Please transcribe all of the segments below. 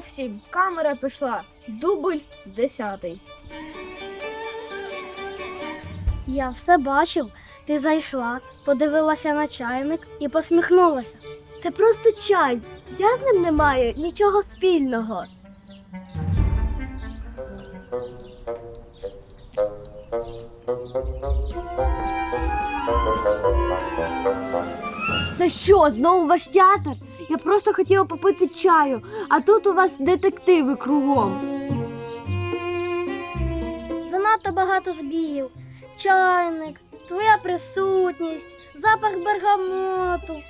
сім. Камера пішла. Дубль десятий. Я все бачив. Ти зайшла, подивилася на чайник і посміхнулася. Це просто чай. Я з ним не маю нічого спільного. Це що, знову ваш театр? Я просто хотіла попити чаю, а тут у вас детективи кругом. Занадто багато збігів. Чайник, твоя присутність, запах бергамоту.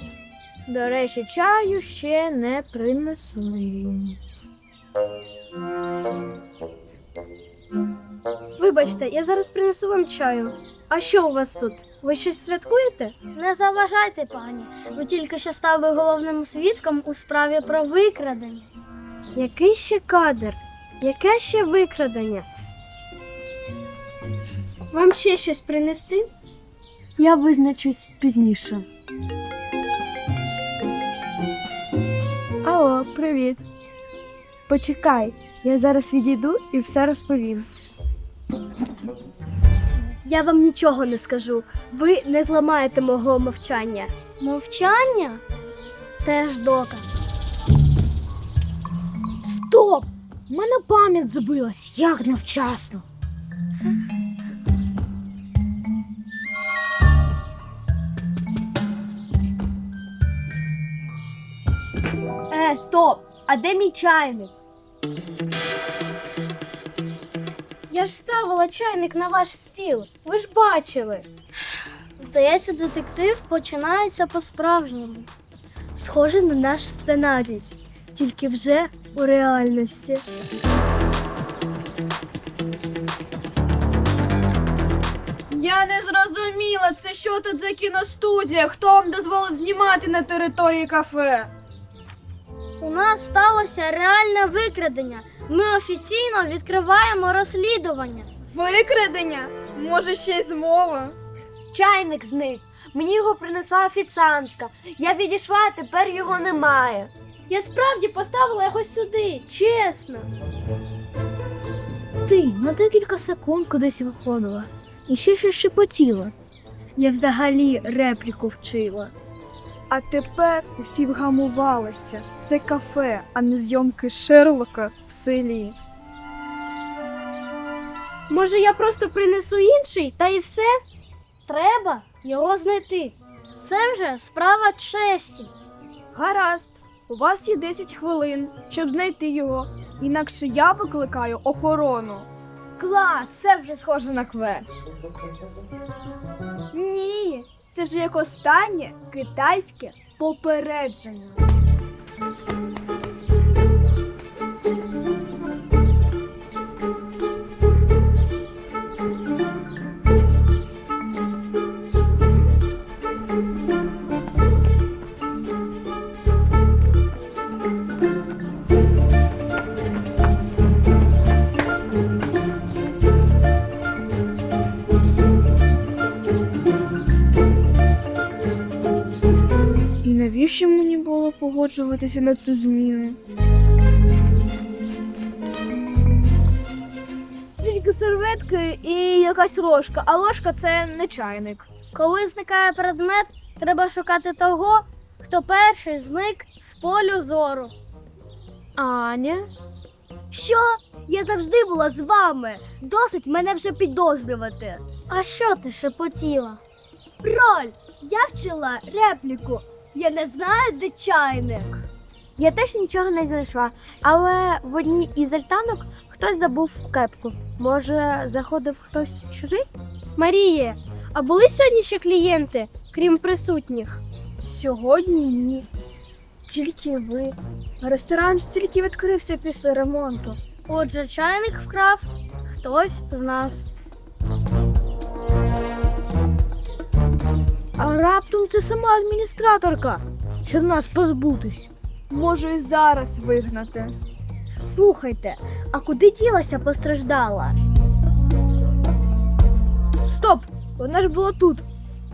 До речі, чаю ще не принесли. Вибачте, я зараз принесу вам чаю. А що у вас тут? Ви щось святкуєте? Не заважайте, пані. Ви тільки що стали головним свідком у справі про викрадення. Який ще кадр? Яке ще викрадення? Вам ще щось принести? Я визначусь пізніше. Алло, привіт. Почекай, я зараз відійду і все розповім. Я вам нічого не скажу. Ви не зламаєте мого мовчання. Мовчання теж доказ. Стоп! У мене пам'ять забилась. Як невчасно. Е, стоп! А де мій чайник? Я ж ставила чайник на ваш стіл. Ви ж бачили. Здається, детектив починається по-справжньому. Схоже на наш сценарій, тільки вже у реальності. Я не зрозуміла, це що тут за кіностудія? Хто вам дозволив знімати на території кафе? У нас сталося реальне викрадення. Ми офіційно відкриваємо розслідування. Викрадення? Може, ще й змова? Чайник зник. Мені його принесла офіціантка. Я відійшла, а тепер його немає. Я справді поставила його сюди, чесно. Ти на декілька секунд кудись виходила і ще щось шепотіла. Я взагалі репліку вчила. А тепер усі вгамувалися. Це кафе, а не зйомки Шерлока в селі. Може, я просто принесу інший, та і все? Треба його знайти. Це вже справа честі. Гаразд, у вас є 10 хвилин, щоб знайти його. Інакше я викликаю охорону. Клас, це вже схоже на квест. Ні, це ж як останнє китайське попередження. Навіщо мені було погоджуватися на цю зміну? Тільки серветки і якась ложка, а ложка це не чайник. Коли зникає предмет, треба шукати того, хто перший зник з полю зору. Аня? Що? Я завжди була з вами. Досить мене вже підозрювати. А що ти шепотіла? Роль! Я вчила репліку. Я не знаю, де чайник. Я теж нічого не знайшла, але в одній із альтанок хтось забув кепку. Може, заходив хтось чужий? Марія, а були сьогодні ще клієнти, крім присутніх? Сьогодні ні. Тільки ви. Ресторан ж тільки відкрився після ремонту. Отже, чайник вкрав хтось з нас. А раптом це сама адміністраторка, щоб нас позбутись. Можу і зараз вигнати. Слухайте, а куди ділася постраждала? Стоп! Вона ж була тут.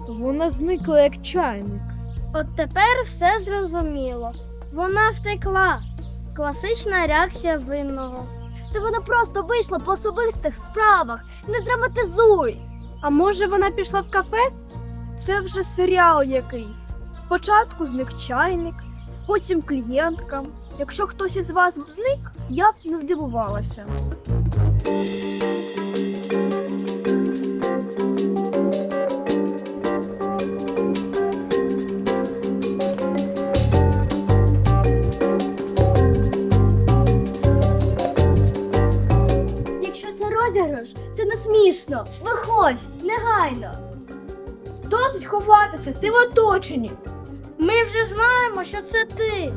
Вона зникла як чайник. От тепер все зрозуміло. Вона втекла. Класична реакція винного. Та вона просто вийшла по особистих справах. Не драматизуй. А може вона пішла в кафе? Це вже серіал якийсь. Спочатку зник чайник, потім клієнтка. Якщо хтось із вас зник, я б не здивувалася. Якщо це розіграш, це не смішно. Виходь, негайно. Досить ховатися, ти в оточенні. Ми вже знаємо, що це ти.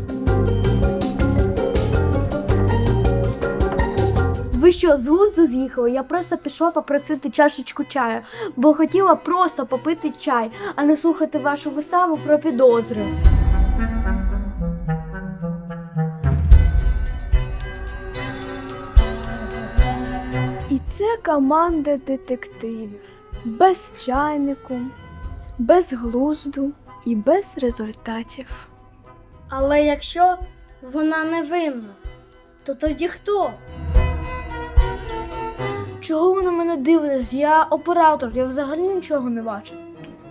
Ви що, з глузду з'їхали? Я просто пішла попросити чашечку чаю, бо хотіла просто попити чай, а не слухати вашу виставу про підозри. І це команда детективів. Без чайнику, без глузду і без результатів. Але якщо вона не винна, то тоді хто? Чого ви на мене дивитесь? Я оператор, я взагалі нічого не бачу.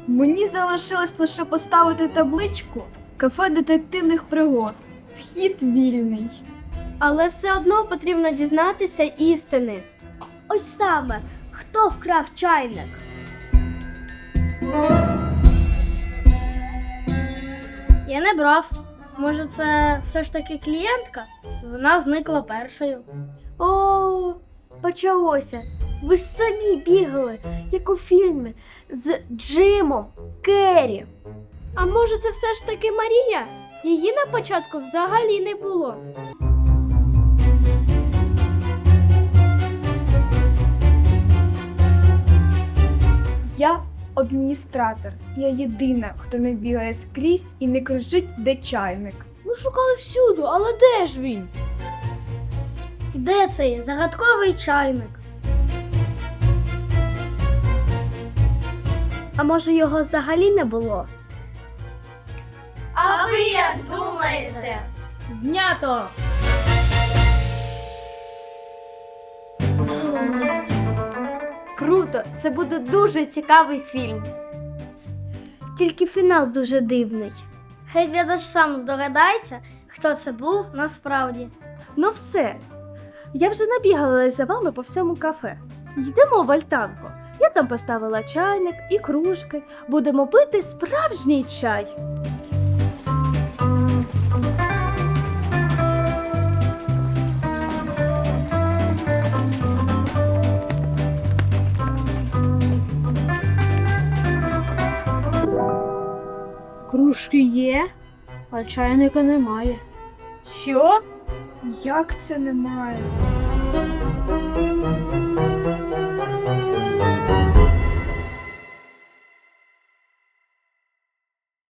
Мені залишилось лише поставити табличку кафе детективних пригод. Вхід вільний. Але все одно потрібно дізнатися істини. Ось саме, хто вкрав чайник? Не брав. Може, це все ж таки клієнтка? Вона зникла першою. О, почалося. Ви ж самі бігали, як у фільмі, з Джимом Керрі. А може, це все ж таки Марія? Її на початку взагалі не було. Я адміністратор. Я єдина, хто не бігає скрізь і не кричить, де чайник. Ми шукали всюди, але де ж він? Де цей загадковий чайник? А може його взагалі не було? А ви як думаєте? Знято! Круто, це буде дуже цікавий фільм. Тільки фінал дуже дивний. Хай глядач сам здогадається, хто це був насправді. Ну все. Я вже набігалася за вами по всьому кафе. Йдемо в альтанку. Я там поставила чайник і кружки. Будемо пити справжній чай. Кружки є, а чайника немає. Що? Як це немає?